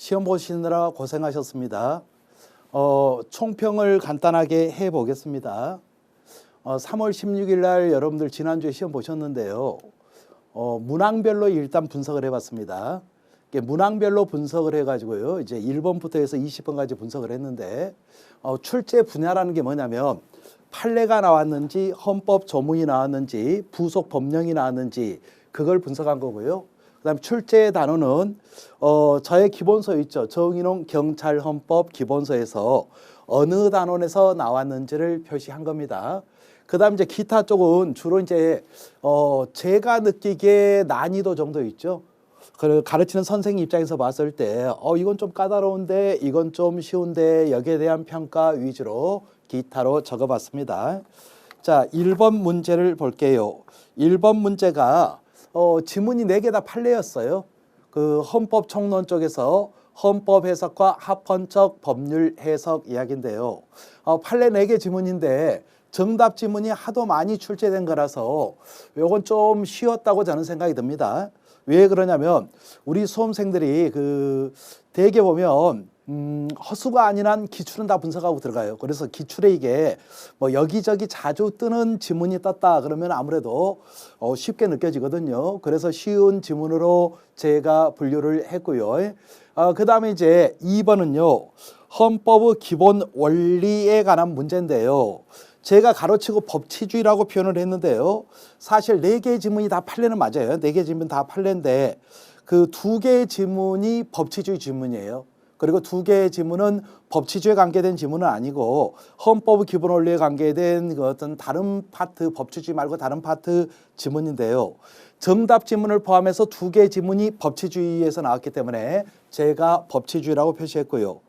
시험 보시느라 고생하셨습니다. 어, 총평을 간단하게 해 보겠습니다. 어, 3월 16일 날 여러분들 지난주에 시험 보셨는데요. 어, 문항별로 일단 분석을 해 봤습니다. 이게 문항별로 분석을 해가지고요. 이제 1번부터 해서 20번까지 분석을 했는데 어, 출제 분야라는 게 뭐냐면 판례가 나왔는지 헌법 조문이 나왔는지 부속 법령이 나왔는지 그걸 분석한 거고요. 그다음 출제 단어는 어 저의 기본서 있죠. 정인홍 경찰 헌법 기본서에서 어느 단원에서 나왔는지를 표시한 겁니다. 그다음 이제 기타 쪽은 주로 이제 어 제가 느끼기에 난이도 정도 있죠. 그 가르치는 선생님 입장에서 봤을 때, 어, 이건 좀 까다로운데, 이건 좀 쉬운데, 여기에 대한 평가 위주로 기타로 적어봤습니다. 자, 1번 문제를 볼게요. 1번 문제가, 어, 지문이 4개 다 판례였어요. 그 헌법 총론 쪽에서 헌법 해석과 합헌적 법률 해석 이야기인데요. 어, 판례 4개 지문인데, 정답 지문이 하도 많이 출제된 거라서 요건 좀 쉬웠다고 저는 생각이 듭니다. 왜 그러냐면 우리 수험생들이 그 대개 보면 음, 허수가 아니란 기출은 다 분석하고 들어가요. 그래서 기출에 이게 뭐 여기저기 자주 뜨는 지문이 떴다 그러면 아무래도 어, 쉽게 느껴지거든요. 그래서 쉬운 지문으로 제가 분류를 했고요. 어, 그 다음에 이제 2번은요. 헌법의 기본 원리에 관한 문제인데요. 제가 가로치고 법치주의라고 표현을 했는데요. 사실 네 개의 지문이 다 판례는 맞아요. 네 개의 지문 다 판례인데 그 두 개의 지문이 법치주의 지문이에요. 그리고 두 개의 지문은 법치주의에 관계된 지문은 아니고 헌법 기본 원리에 관계된 그 어떤 다른 파트 법치주의 말고 다른 파트 지문인데요. 정답 지문을 포함해서 두 개의 지문이 법치주의에서 나왔기 때문에 제가 법치주의라고 표시했고요.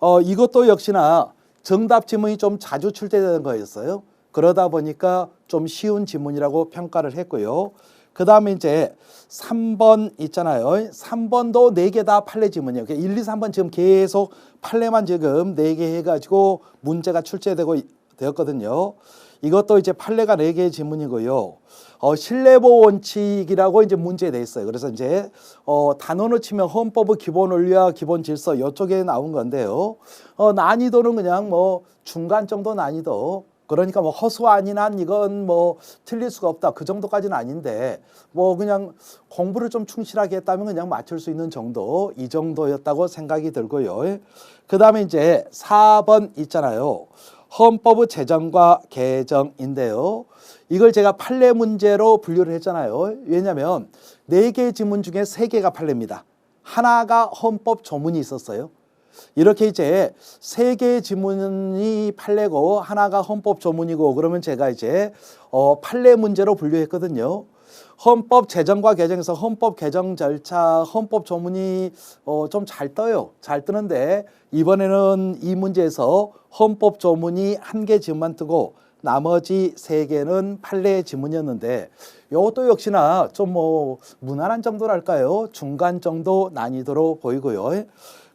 어, 이것도 역시나 정답 지문이 좀 자주 출제되는 거였어요. 그러다 보니까 좀 쉬운 지문이라고 평가를 했고요. 그 다음에 이제 3번 있잖아요. 3번도 네개다 판례 지문이에요. 1, 2, 3번 지금 계속 판례만 지금 네개 해가지고 문제가 출제되고 되었거든요. 이것도 이제 판례가 네 개의 지문이고요. 어, 신뢰보 원칙이라고 이제 문제에 돼 있어요. 그래서 이제 어, 단어로 치면 헌법의 기본 원리와 기본 질서 이쪽에 나온 건데요. 어, 난이도는 그냥 뭐 중간 정도 난이도. 그러니까 뭐 허수 아니난 이건 뭐 틀릴 수가 없다 그 정도까지는 아닌데 뭐 그냥 공부를 좀 충실하게 했다면 그냥 맞출 수 있는 정도 이 정도였다고 생각이 들고요. 그 다음에 이제 4번 있잖아요. 헌법의 제정과 개정인데요. 이걸 제가 판례 문제로 분류를 했잖아요. 왜냐하면 네 개의 지문 중에 세 개가 판례입니다. 하나가 헌법 조문이 있었어요. 이렇게 이제 세 개의 지문이 판례고 하나가 헌법 조문이고 그러면 제가 이제 어 판례 문제로 분류했거든요. 헌법 제정과 개정에서 헌법 개정 절차, 헌법 조문이 어 좀 잘 떠요. 잘 뜨는데 이번에는 이 문제에서 헌법 조문이 한 개 지문만 뜨고 나머지 세 개는 판례 지문이었는데 이것도 역시나 좀 뭐 무난한 정도랄까요? 중간 정도 난이도로 보이고요.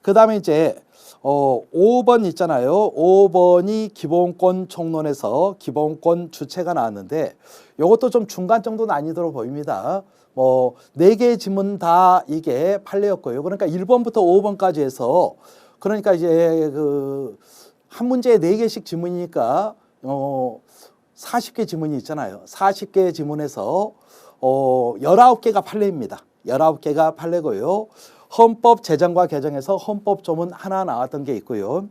그 다음에 이제 어 5번 있잖아요. 5번이 기본권 총론에서 기본권 주체가 나왔는데 이것도 좀 중간 정도 난이도로 보입니다. 뭐네 개의 지문 다 이게 판례였고요. 그러니까 1번부터 5번까지 해서 그러니까 이제 그 한 문제에 네 개씩 지문이니까 어 40개 지문이 있잖아요. 40개 지문에서 어 19개가 판례입니다. 19개가 판례고요. 헌법 제정과 개정에서 헌법 조문 하나 나왔던 게 있고요.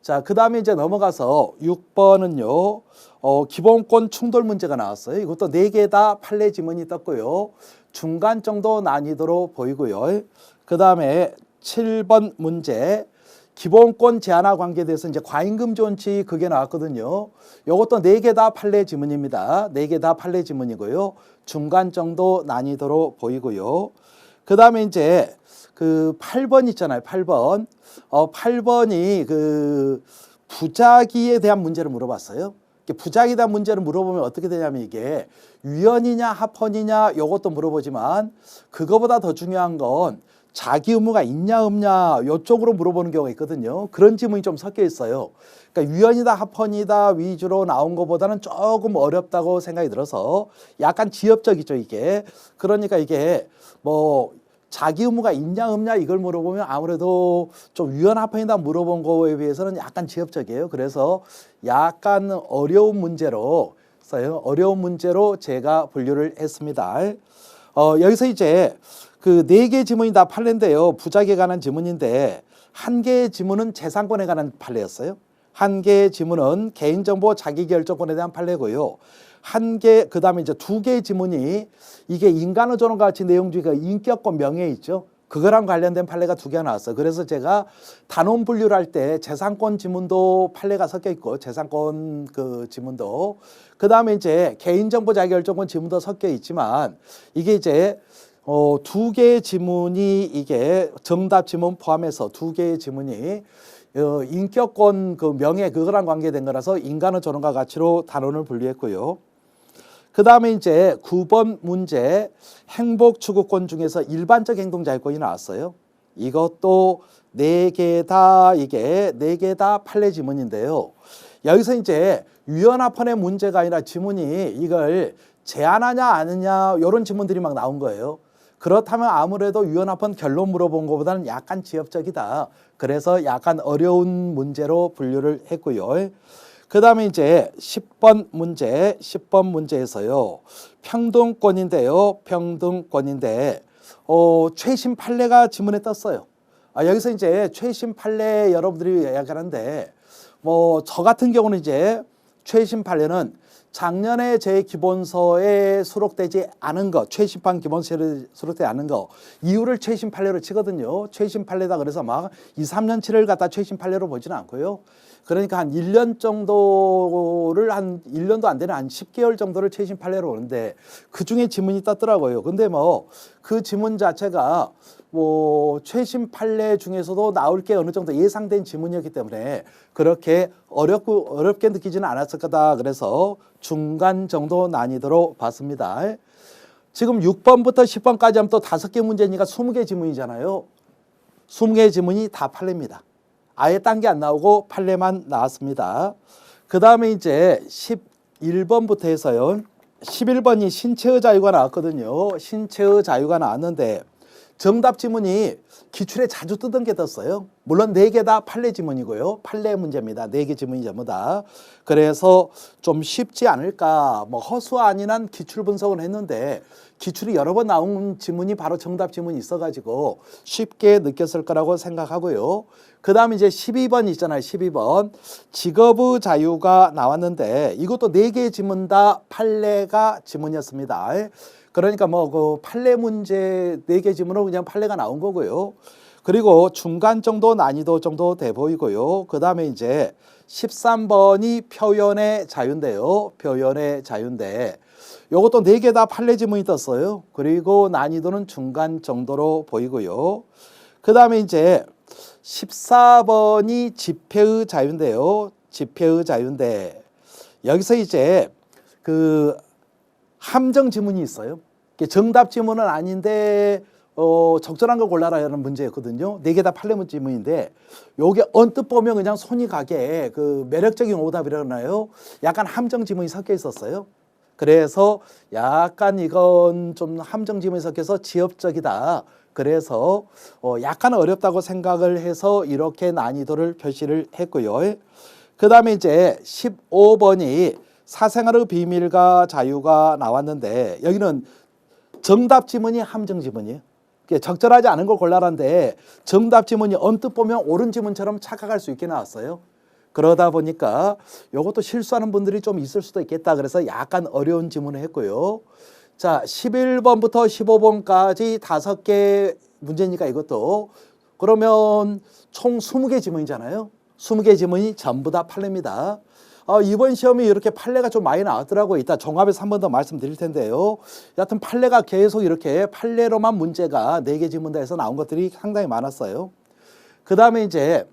자, 그 다음에 이제 넘어가서 6번은요, 어, 기본권 충돌 문제가 나왔어요. 이것도 네개다 판례 지문이 떴고요. 중간 정도 난이도로 보이고요. 그 다음에 7번 문제, 기본권 제한과 관계돼서 이제 과잉금 존치 그게 나왔거든요. 요것도 네개다 판례 지문입니다. 네개다 판례 지문이고요. 중간 정도 난이도로 보이고요. 그 다음에 이제 그 8번 있잖아요. 8번. 어, 8번이 그 부작위에 대한 문제를 물어봤어요. 부작위에 대한 문제를 물어보면 어떻게 되냐면 이게 유연이냐 합헌이냐 요것도 물어보지만 그거보다 더 중요한 건 자기 의무가 있냐 없냐 요쪽으로 물어보는 경우가 있거든요. 그런 지문이 좀 섞여 있어요. 그러니까 유연이다 합헌이다 위주로 나온 것보다는 조금 어렵다고 생각이 들어서 약간 지엽적이죠 이게. 그러니까 이게 뭐 자기 의무가 있냐 없냐 이걸 물어보면 아무래도 좀 유연합헌이다 물어본 거에 비해서는 약간 지엽적이에요. 그래서 약간 어려운 문제로 써요. 어려운 문제로 제가 분류를 했습니다. 어, 여기서 이제 그 네 개 지문이 다 판례인데요. 부작에 관한 지문인데 한 개의 지문은 재산권에 관한 판례였어요. 한 개의 지문은 개인정보 자기결정권에 대한 판례고요. 한 개, 그 다음에 이제 두 개의 지문이 이게 인간의 존엄과 같이 내용 중에 그 인격권 명예 있죠. 그거랑 관련된 판례가 두 개가 나왔어요. 그래서 제가 단원 분류를 할 때 재산권 지문도 판례가 섞여 있고 재산권 그 지문도 그 다음에 이제 개인정보 자기결정권 지문도 섞여 있지만 이게 이제 어, 두 개의 지문이 이게 정답 지문 포함해서 두 개의 지문이 어, 인격권 그 명예 그거랑 관계된 거라서 인간의 존엄과 가치로 단원을 분류했고요. 그 다음에 이제 9번 문제 행복 추구권 중에서 일반적 행동 자유권이 나왔어요. 이것도 네 개 다 이게 네 개 다 판례 지문인데요. 여기서 이제 유연합헌의 문제가 아니라 지문이 이걸 제한하냐 아느냐 이런 지문들이 막 나온 거예요. 그렇다면 아무래도 유연합헌 결론 물어본 것보다는 약간 지엽적이다. 그래서 약간 어려운 문제로 분류를 했고요. 그 다음에 이제 10번 문제, 10번 문제에서요. 평등권인데요. 평등권인데, 어, 최신 판례가 지문에 떴어요. 아, 여기서 이제 최신 판례 여러분들이 이야기하는데, 뭐, 저 같은 경우는 이제 최신 판례는 작년에 제 기본서에 수록되지 않은 것, 최신판 기본서에 수록되지 않은 것, 이유를 최신 판례로 치거든요. 최신 판례다 그래서 막 2, 3년치를 갖다 최신 판례로 보지는 않고요. 그러니까 한 1년 정도를 한 1년도 안 되는 한 10개월 정도를 최신 판례로 오는데 그 중에 지문이 떴더라고요. 근데 뭐 그 지문 자체가 뭐 최신 판례 중에서도 나올 게 어느 정도 예상된 지문이었기 때문에 그렇게 어렵고 어렵게 느끼지는 않았을 거다. 그래서 중간 정도 난이도로 봤습니다. 지금 6번부터 10번까지 하면 또 다섯 개 문제니까 20개 지문이잖아요. 20개 지문이 다 판례입니다. 아예 딴 게 안 나오고 판례만 나왔습니다. 그 다음에 이제 11번부터 해서요. 11번이 신체의 자유가 나왔거든요. 신체의 자유가 나왔는데 정답 지문이 기출에 자주 뜨던 게 떴어요. 물론 네 개 다 판례 지문이고요. 판례 문제입니다. 네 개 지문이 전부 다. 그래서 좀 쉽지 않을까. 뭐 허수 아니한 기출 분석을 했는데 기출이 여러 번 나온 지문이 바로 정답 지문이 있어가지고 쉽게 느꼈을 거라고 생각하고요. 그 다음에 이제 12번 있잖아요. 12번. 직업의 자유가 나왔는데 이것도 네 개의 지문 다 판례가 지문이었습니다. 그러니까 뭐 그 판례 문제 네 개 지문으로 그냥 판례가 나온 거고요. 그리고 중간 정도 난이도 정도 돼 보이고요. 그 다음에 이제 13번이 표현의 자유인데요. 표현의 자유인데 요것도 네 개 다 판례 지문이 떴어요. 그리고 난이도는 중간 정도로 보이고요. 그 다음에 이제 14번이 집회의 자유인데요. 집회의 자유인데 여기서 이제 그 함정 지문이 있어요. 정답 지문은 아닌데 어, 적절한 걸 골라라라는 문제였거든요. 네 개다 판례문 지문인데 요게 언뜻 보면 그냥 손이 가게 그 매력적인 오답이라나요? 약간 함정 지문이 섞여 있었어요. 그래서 약간 이건 좀 함정 지문이 섞여서 지엽적이다. 그래서 어, 약간 어렵다고 생각을 해서 이렇게 난이도를 표시를 했고요. 그 다음에 이제 15번이 사생활의 비밀과 자유가 나왔는데 여기는 정답 지문이 함정 지문이에요. 적절하지 않은 걸 골라라는데 정답 지문이 언뜻 보면 옳은 지문처럼 착각할 수 있게 나왔어요. 그러다 보니까 이것도 실수하는 분들이 좀 있을 수도 있겠다. 그래서 약간 어려운 지문을 했고요. 자, 11번부터 15번까지 다섯 개 문제니까 이것도 그러면 총 20개 지문이잖아요. 20개 지문이 전부 다 판례입니다. 어, 이번 시험이 이렇게 판례가 좀 많이 나왔더라고요. 이따 종합해서 한 번 더 말씀드릴 텐데요. 여하튼 판례가 계속 이렇게 판례로만 문제가 네 개 지문대에서 나온 것들이 상당히 많았어요. 그 다음에 이제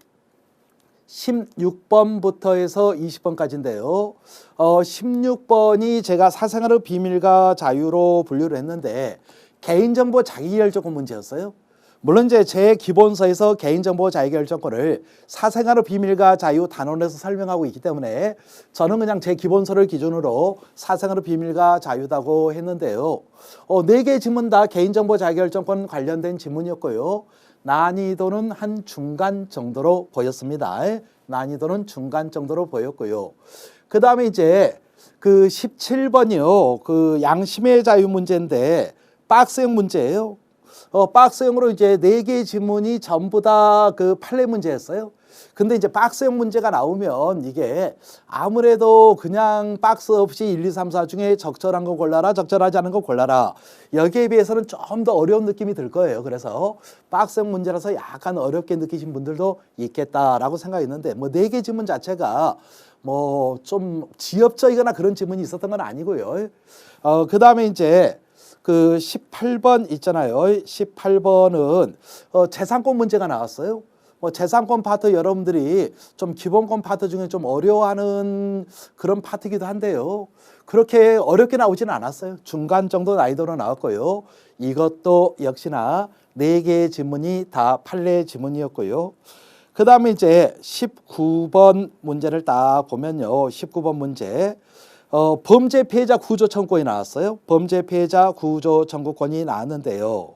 16번부터 해서 20번까지인데요. 어, 16번이 제가 사생활의 비밀과 자유로 분류를 했는데 개인정보 자기결정권 문제였어요. 물론 이제 제 기본서에서 개인정보 자유결정권을 사생활의 비밀과 자유 단원에서 설명하고 있기 때문에 저는 그냥 제 기본서를 기준으로 사생활의 비밀과 자유다고 했는데요. 어, 네개 지문 다 개인정보 자유결정권 관련된 지문이었고요. 난이도는 한 중간 정도로 보였습니다. 난이도는 중간 정도로 보였고요. 그 다음에 이제 그 17번이요. 그 양심의 자유 문제인데 박스형 문제예요. 어, 박스형으로 이제 네 개의 지문이 전부 다 그 판례 문제였어요. 근데 이제 박스형 문제가 나오면 이게 아무래도 그냥 박스 없이 1, 2, 3, 4 중에 적절한 거 골라라, 적절하지 않은 거 골라라. 여기에 비해서는 좀 더 어려운 느낌이 들 거예요. 그래서 박스형 문제라서 약간 어렵게 느끼신 분들도 있겠다라고 생각했는데 뭐 네 개 지문 자체가 뭐 좀 지엽적이거나 그런 지문이 있었던 건 아니고요. 어, 그 다음에 이제 그 18번 있잖아요. 18번은 어, 재산권 문제가 나왔어요. 뭐 재산권 파트 여러분들이 좀 기본권 파트 중에 좀 어려워하는 그런 파트기도 한데요. 그렇게 어렵게 나오지는 않았어요. 중간 정도 난이도로 나왔고요. 이것도 역시나 네 개의 지문이 다 판례 지문이었고요. 그 다음에 이제 19번 문제를 딱 보면요. 19번 문제. 어, 범죄 피해자 구조 청구권이 나왔어요. 범죄 피해자 구조 청구권이 나왔는데요.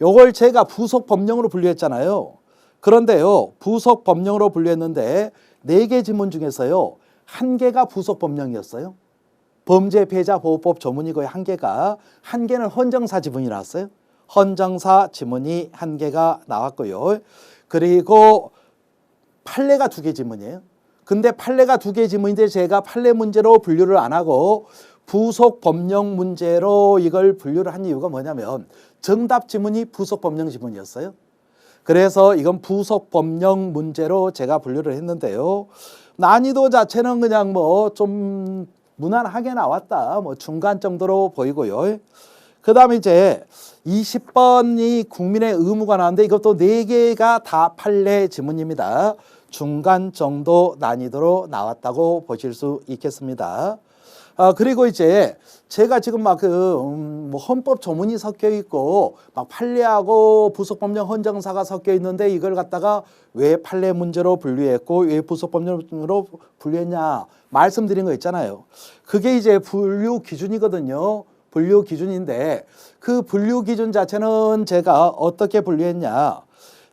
요걸 제가 부속 법령으로 분류했잖아요. 그런데요. 부속 법령으로 분류했는데 네 개 지문 중에서요. 한 개가 부속 법령이었어요. 범죄 피해자 보호법 조문이고요. 한 개가 한 개는 헌정사 지문이 나왔어요. 헌정사 지문이 한 개가 나왔고요. 그리고 판례가 두 개 지문이에요. 근데 판례가 두 개 지문인데 제가 판례 문제로 분류를 안 하고 부속 법령 문제로 이걸 분류를 한 이유가 뭐냐면 정답 지문이 부속 법령 지문이었어요. 그래서 이건 부속 법령 문제로 제가 분류를 했는데요. 난이도 자체는 그냥 뭐 좀 무난하게 나왔다. 뭐 중간 정도로 보이고요. 그 다음에 이제 20번이 국민의 의무가 나왔는데 이것도 네개가 다 판례 지문입니다. 중간 정도 난이도로 나왔다고 보실 수 있겠습니다. 아, 그리고 이제 제가 지금 막 그, 음, 뭐 헌법 조문이 섞여 있고, 막 판례하고 부속법령 헌정사가 섞여 있는데 이걸 갖다가 왜 판례 문제로 분류했고, 왜 부속법령으로 분류했냐 말씀드린 거 있잖아요. 그게 이제 분류 기준이거든요. 분류 기준인데 그 분류 기준 자체는 제가 어떻게 분류했냐.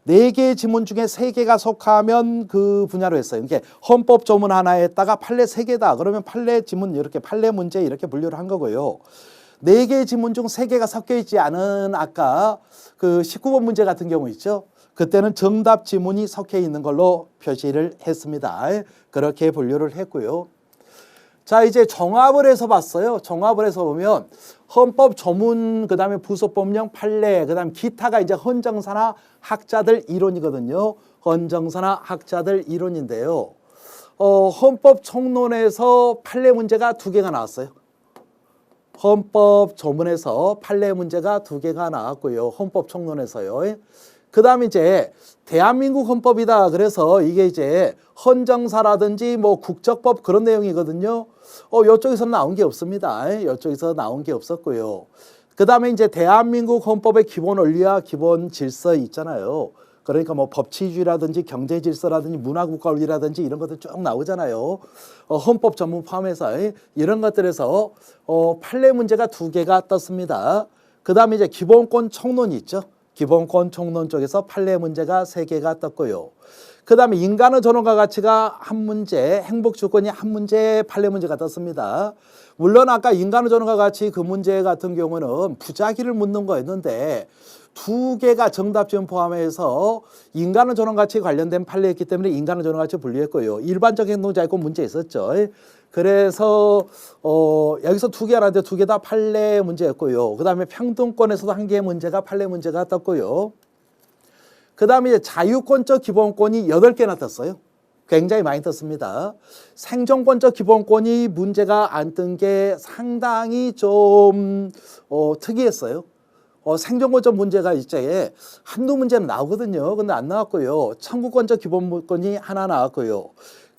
네 개의 지문 중에 세 개가 속하면 그 분야로 했어요. 이게 헌법 조문 하나에다가 판례 세 개다. 그러면 판례 지문 이렇게 판례 문제 이렇게 분류를 한 거고요. 네 개의 지문 중 세 개가 섞여 있지 않은 아까 그 19번 문제 같은 경우 있죠. 그때는 정답 지문이 섞여 있는 걸로 표시를 했습니다. 그렇게 분류를 했고요. 자 이제 종합을 해서 봤어요. 종합을 해서 보면 헌법 조문 그다음에 부속법령 판례 그다음 기타가 이제 헌정사나 학자들 이론이거든요. 헌정사나 학자들 이론인데요. 어, 헌법 총론에서 판례 문제가 두 개가 나왔어요. 헌법 조문에서 판례 문제가 두 개가 나왔고요. 헌법 총론에서요. 그 다음에 이제 대한민국 헌법이다. 그래서 이게 이제 헌정사라든지 뭐 국적법 그런 내용이거든요. 어, 이쪽에서 나온 게 없습니다. 이쪽에서 나온 게 없었고요. 그 다음에 이제 대한민국 헌법의 기본 원리와 기본 질서 있잖아요. 그러니까 뭐 법치주의라든지 경제 질서라든지 문화국가 원리라든지 이런 것들 쭉 나오잖아요. 어, 헌법 전문 포함해서 이런 것들에서 어, 판례 문제가 두 개가 떴습니다. 그 다음에 이제 기본권 총론이 있죠. 기본권 총론 쪽에서 판례 문제가 세 개가 떴고요. 그 다음에 인간의 존엄과 가치가 한 문제, 행복 주권이 한 문제, 판례 문제가 떴습니다. 물론 아까 인간의 존엄과 가치 그 문제 같은 경우는 부작위를 묻는 거였는데 두 개가 정답 지원 포함해서 인간의 존엄 가치 관련된 판례였기 때문에 인간의 존엄 가치 분류했고요. 일반적 행동자유고 문제 있었죠. 그래서 어 여기서 두개 하는데 두개 다 판례 문제였고요. 그 다음에 평등권에서도 한 개의 문제가 판례 문제가 떴고요. 그 다음에 이제 자유권적 기본권이 여덟 개나 떴어요. 굉장히 많이 떴습니다. 생존권적 기본권이 문제가 안 뜬 게 상당히 좀 어, 특이했어요. 어, 생존권적 문제가 이제 한두 문제는 나오거든요. 근데 안 나왔고요. 청구권적 기본권이 하나 나왔고요.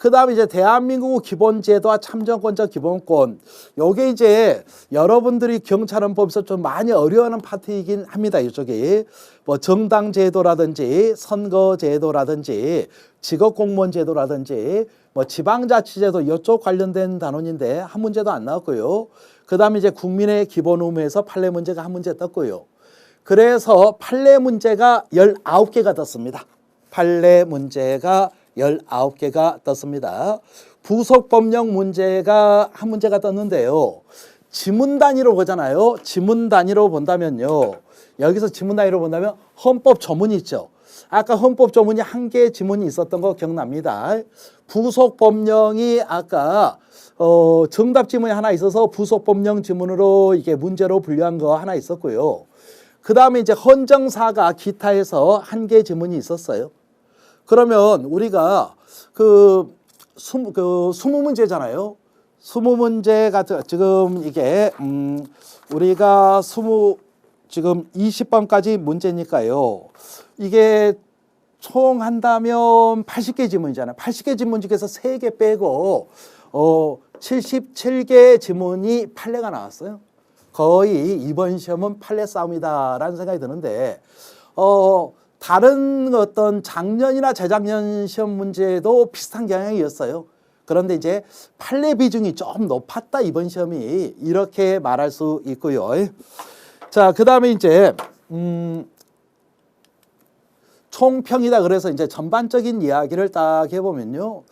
그 다음에 이제 대한민국 기본제도와 참정권적 기본권. 요게 이제 여러분들이 경찰헌법에서 좀 많이 어려워하는 파트이긴 합니다. 이쪽이. 뭐 정당제도라든지 선거제도라든지 직업공무원제도라든지 뭐 지방자치제도 이쪽 관련된 단원인데 한 문제도 안 나왔고요. 그 다음에 이제 국민의 기본 의무에서 판례 문제가 한 문제 떴고요. 그래서 판례 문제가 19개가 떴습니다. 판례 문제가 19개가 떴습니다. 부속 법령 문제가 한 문제가 떴는데요. 지문 단위로 보잖아요. 지문 단위로 본다면요. 여기서 지문 단위로 본다면 헌법 조문이 있죠. 아까 헌법 조문이 한 개의 지문이 있었던 거 기억납니다. 부속 법령이 아까 어, 정답 지문이 하나 있어서 부속 법령 지문으로 이게 문제로 분류한 거 하나 있었고요. 그 다음에 이제 헌정사가 기타에서 한개 지문이 있었어요. 그러면 우리가 그 스무, 그 스무 문제잖아요. 스무 문제가 저- 지금 이게 음 우리가 스무 지금 20번까지 문제니까요. 이게 총 한다면 80개 지문이잖아요. 80개 지문 중에서 3개 빼고 어 77개 지문이 판례가 나왔어요. 거의 이번 시험은 판례 싸움이다라는 생각이 드는데 어 다른 어떤 작년이나 재작년 시험 문제도 비슷한 경향이었어요. 그런데 이제 판례 비중이 좀 높았다 이번 시험이 이렇게 말할 수 있고요. 자, 그다음에 이제 음 총평이다 그래서 이제 전반적인 이야기를 딱 해보면요.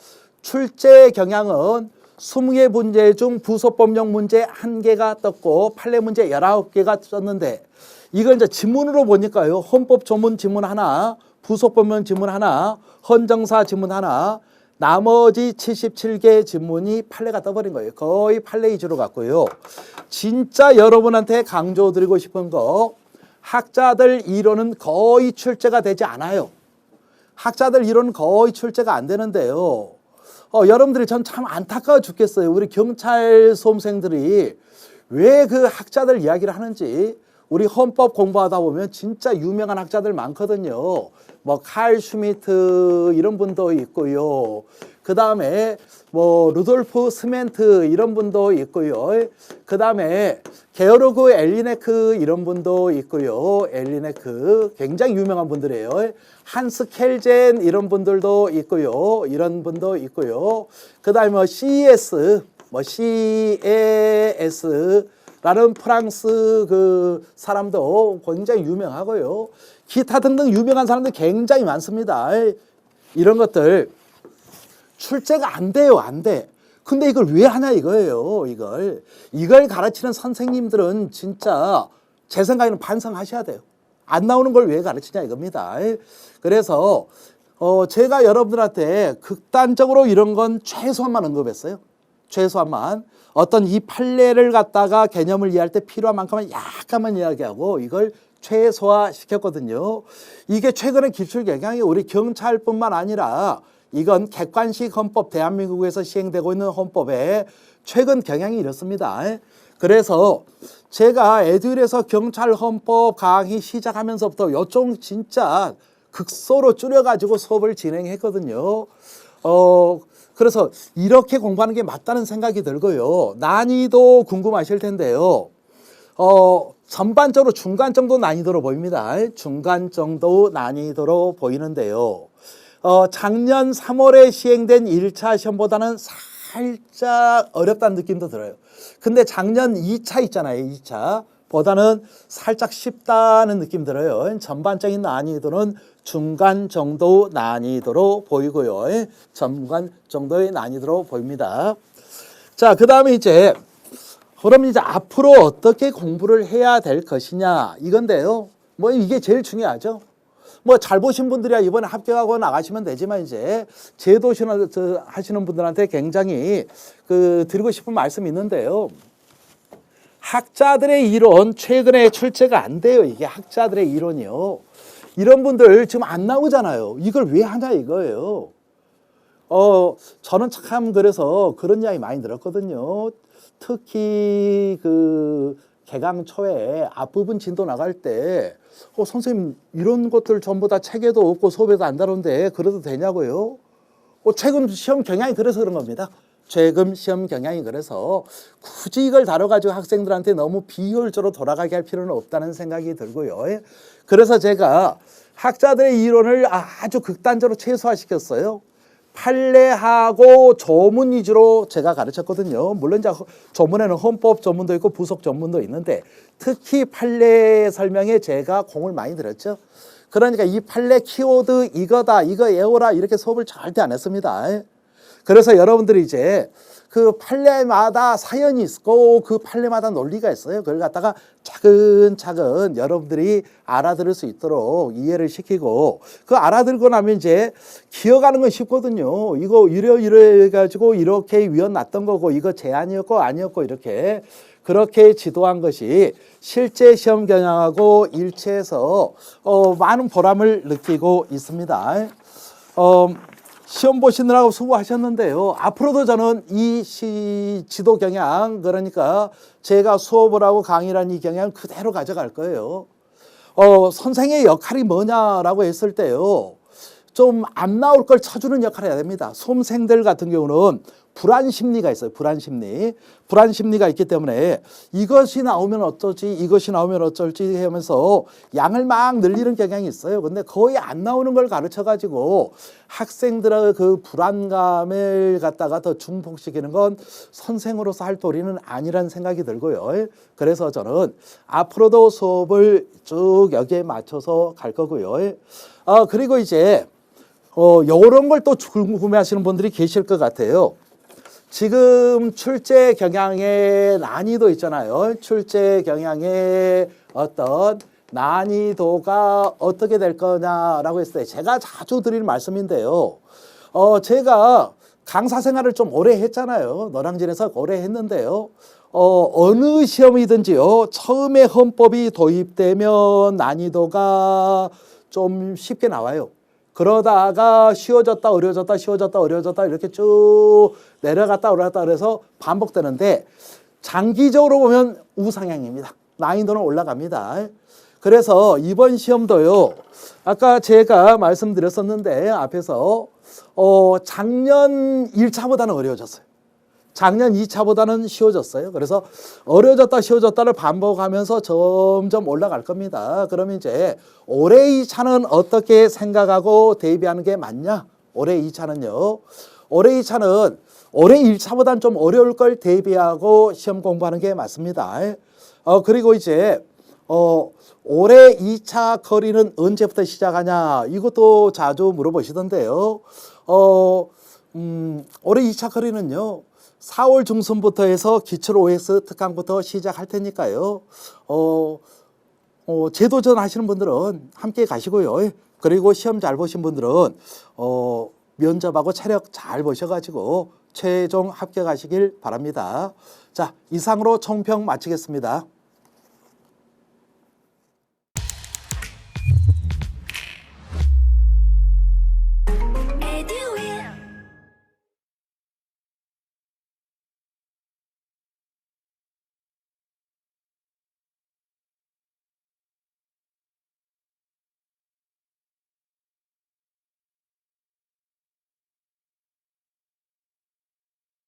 출제 경향은 20개 문제 중 부속법령 문제 1개가 떴고 판례 문제 19개가 떴는데 이걸 이제 지문으로 보니까요. 헌법 조문 지문 하나, 부속법령 지문 하나, 헌정사 지문 하나, 나머지 77개 지문이 판례가 떠버린 거예요. 거의 판례 위주로 갔고요. 진짜 여러분한테 강조드리고 싶은 거 학자들 이론은 거의 출제가 되지 않아요. 학자들 이론은 거의 출제가 안 되는데요. 어, 여러분들이 전 참 안타까워 죽겠어요. 우리 경찰 수험생들이 왜 그 학자들 이야기를 하는지 우리 헌법 공부하다 보면 진짜 유명한 학자들 많거든요. 뭐 칼 슈미트 이런 분도 있고요. 그 다음에 뭐 루돌프 스멘트 이런 분도 있고요. 그 다음에 게오르그 엘리네크 이런 분도 있고요. 엘리네크 굉장히 유명한 분들이에요. 한스 켈젠 이런 분들도 있고요. 이런 분도 있고요. 그 다음에 뭐 CES, 뭐 CAS 라는 프랑스 그 사람도 굉장히 유명하고요. 기타 등등 유명한 사람들 굉장히 많습니다. 이런 것들 출제가 안 돼요, 안 돼. 근데 이걸 왜 하냐 이거예요, 이걸. 이걸 가르치는 선생님들은 진짜 제 생각에는 반성하셔야 돼요. 안 나오는 걸 왜 가르치냐 이겁니다. 그래서 어 제가 여러분들한테 극단적으로 이런 건 최소한만 언급했어요. 최소한만 어떤 이 판례를 갖다가 개념을 이해할 때 필요한 만큼만 약간만 이야기하고 이걸 최소화 시켰거든요. 이게 최근에 기출 개정이 우리 경찰뿐만 아니라 이건 객관식 헌법 대한민국에서 시행되고 있는 헌법의 최근 경향이 이렇습니다. 그래서 제가 에듀일에서 경찰 헌법 강의 시작하면서부터 요쪽 진짜 극소로 줄여가지고 수업을 진행했거든요. 어, 그래서 이렇게 공부하는 게 맞다는 생각이 들고요. 난이도 궁금하실 텐데요. 어, 전반적으로 중간 정도 난이도로 보입니다. 중간 정도 난이도로 보이는데요. 어, 작년 3월에 시행된 1차 시험보다는 살짝 어렵다는 느낌도 들어요. 근데 작년 2차 있잖아요. 2차. 보다는 살짝 쉽다는 느낌 들어요. 전반적인 난이도는 중간 정도 난이도로 보이고요. 중간 정도의 난이도로 보입니다. 자, 그 다음에 이제 그럼 이제 앞으로 어떻게 공부를 해야 될 것이냐 이건데요. 뭐 이게 제일 중요하죠. 뭐 잘 보신 분들이야 이번에 합격하고 나가시면 되지만 이제 제도 시는 하시는 분들한테 굉장히 그 드리고 싶은 말씀이 있는데요. 학자들의 이론 최근에 출제가 안 돼요. 이게 학자들의 이론이요. 이런 분들 지금 안 나오잖아요. 이걸 왜 하냐 이거예요. 어, 저는 참 그래서 그런 이야기 많이 들었거든요. 특히 그 개강 초에 앞부분 진도 나갈 때 어, 선생님 이런 것들 전부 다 책에도 없고 수업에도 안 다룬데 그래도 되냐고요? 어, 최근 시험 경향이 그래서 그런 겁니다. 최근 시험 경향이 그래서 굳이 이걸 다뤄가지고 학생들한테 너무 비효율적으로 돌아가게 할 필요는 없다는 생각이 들고요. 예. 그래서 제가 학자들의 이론을 아주 극단적으로 최소화시켰어요. 판례하고 조문 위주로 제가 가르쳤거든요. 물론 이제 조문에는 헌법 전문도 있고 부속 전문도 있는데 특히 판례 설명에 제가 공을 많이 들였죠. 그러니까 이 판례 키워드 이거다, 이거 외워라 이렇게 수업을 절대 안 했습니다. 그래서 여러분들이 이제 그 판례마다 사연이 있고 그 판례마다 논리가 있어요. 그걸 갖다가 차근차근 여러분들이 알아들을 수 있도록 이해를 시키고 그 알아들고 나면 이제 기억하는 건 쉽거든요. 이거 이래 이래 해가지고 이렇게 위원 났던 거고 이거 제안이었고 아니었고 이렇게 그렇게 지도한 것이 실제 시험 경향하고 일치해서 어, 많은 보람을 느끼고 있습니다. 어, 시험 보시느라고 수고하셨는데요. 앞으로도 저는 이 시, 지도 경향 그러니까 제가 수업을 하고 강의를 한 이 경향 그대로 가져갈 거예요. 어, 선생의 역할이 뭐냐라고 했을 때요. 좀 안 나올 걸 쳐주는 역할을 해야 됩니다. 수험생들 같은 경우는 불안 심리가 있어요. 불안 심리. 불안 심리가 있기 때문에 이것이 나오면 어쩌지, 이것이 나오면 어쩔지 하면서 양을 막 늘리는 경향이 있어요. 근데 거의 안 나오는 걸 가르쳐 가지고 학생들의 그 불안감을 갖다가 더 중폭시키는 건 선생으로서 할 도리는 아니라는 생각이 들고요. 그래서 저는 앞으로도 수업을 쭉 여기에 맞춰서 갈 거고요. 어, 그리고 이제 어, 이런 걸 또 궁금해하시는 분들이 계실 것 같아요. 지금 출제 경향의 난이도 있잖아요. 출제 경향의 어떤 난이도가 어떻게 될 거냐라고 했을 때 제가 자주 드리는 말씀인데요. 어, 제가 강사 생활을 좀 오래 했잖아요. 노량진에서 오래 했는데요. 어, 어느 시험이든지요. 처음에 헌법이 도입되면 난이도가 좀 쉽게 나와요. 그러다가 쉬워졌다 어려워졌다 쉬워졌다 어려워졌다 이렇게 쭉 내려갔다 올라갔다 그래서 반복되는데 장기적으로 보면 우상향입니다. 난이도는 올라갑니다. 그래서 이번 시험도요. 아까 제가 말씀드렸었는데 앞에서 어 작년 1차보다는 어려워졌어요. 작년 2차보다는 쉬워졌어요. 그래서 어려워졌다 쉬워졌다를 반복하면서 점점 올라갈 겁니다. 그러면 이제 올해 2차는 어떻게 생각하고 대비하는 게 맞냐? 올해 2차는요. 올해 2차는 올해 1차보다는 좀 어려울 걸 대비하고 시험 공부하는 게 맞습니다. 어 그리고 이제 어 올해 2차 거리는 언제부터 시작하냐? 이것도 자주 물어보시던데요. 어 음, 올해 2차 거리는요. 4월 중순부터 해서 기출 OS 특강부터 시작할 테니까요. 어, 어, 재도전 하시는 분들은 함께 가시고요. 그리고 시험 잘 보신 분들은 어, 면접하고 체력 잘 보셔가지고 최종 합격하시길 바랍니다. 자, 이상으로 총평 마치겠습니다.